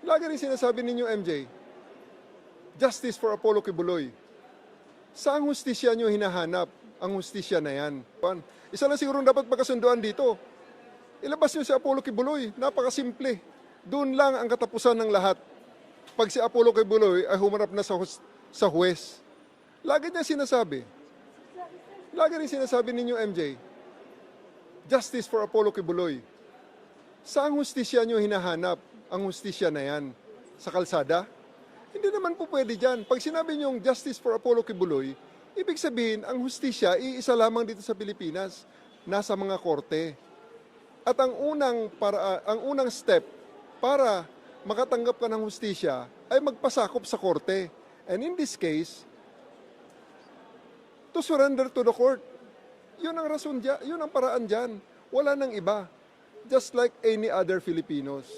Lagi rin sinasabi ninyo, MJ, justice for Apollo Kibuloy. Saan hustisya nyo hinahanap ang hustisya na yan? Isa lang siguro dapat pagkasunduan dito. Ilabas nyo si Apollo Kibuloy. Napakasimple. Doon lang ang katapusan ng lahat. Pag si Apollo Kibuloy ay humarap na sa, hus- sa huwes. Lagi niya sinasabi. Lagi rin sinasabi ninyo, MJ, justice for Apollo Kibuloy. Saan hustisya nyo hinahanap ang hustisya na yan? Sa kalsada? Hindi naman po pwede dyan. Pag sinabi nyo justice for Apollo Kibuloy, ibig sabihin, ang hustisya, iisa lamang dito sa Pilipinas, nasa mga korte. At ang unang, para, ang unang step para makatanggap ka ng hustisya ay magpasakop sa korte. And in this case, to surrender to the court. Yun ang rason dyan, yun ang paraan dyan. Wala nang iba. Just like any other Filipinos.